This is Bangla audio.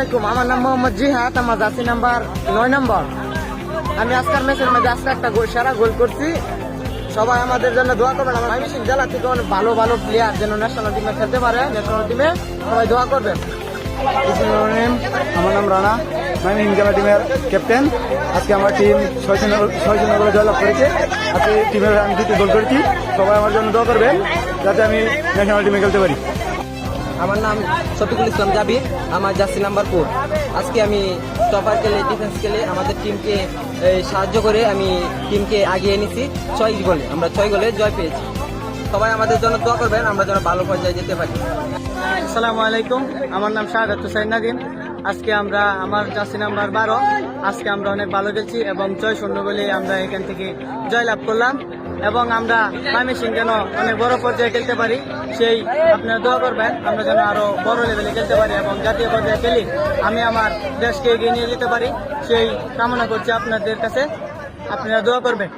আমার নাম মোহাম্মদ জিহাদ, আমার জার্সি নাম্বার নয় নম্বর। আমি আজকের ম্যাচের মধ্যে আজকে একটা গোল সারা গোল করছি। সবাই আমাদের জন্য দোয়া করবেন। আমার ময়মনসিংহ জেলা থেকে অনেক ভালো ভালো প্লেয়ার যেন ন্যাশনাল টিমে খেলতে পারে ন্যাশনাল টিমে সবাই দোয়া করবেন। আমার নাম রানা। আমি ইনকামা টিমের ক্যাপ্টেন আজকে আমার টিম ছয় ছয় করে জয়লাভ করেছে। আজকে টিমের আমি দুটি গোল করেছি। সবাই আমার জন্য দোয়া করবেন। যাতে আমি ন্যাশনাল টিমে খেলতে পারি। আমার নাম শফিকুল ইসলাম জাবির, আমার জার্সি নাম্বার ফোর আজকে আমি টপার খেলে ডিফেন্স খেলে আমাদের টিমকে সাহায্য করে আমি টিমকে আগিয়ে এনেছি ছয় গোলে। আমরা ছয় গোলে জয় পেয়েছি। সবাই আমাদের জন্য দোয়া করবেন, আমরা যেন ভালো পর্যায়ে যেতে পারি। আসসালামু আলাইকুম, আমার নাম শাহাদ হুসাইন নাদিম আজকে আমরা, আমার জার্সি নাম্বার বারো। আজকে আমরা অনেক ভালো খেলছি এবং জয় শূন্য বলে আমরা এখান থেকে জয় লাভ করলাম। এবং আমরা মামি সিং যেন অনেক বড় পর্যায়ে খেলতে পারি, সেই আপনারা দোয়া করবেন, আমরা যেন আরও বড় লেভেলে খেলতে পারি এবং জাতীয় পর্যায়ে খেলি। আমি আমার দেশকে এগিয়ে নিয়ে যেতে পারি, সেই কামনা করছি আপনাদের কাছে। আপনারা দোয়া করবেন।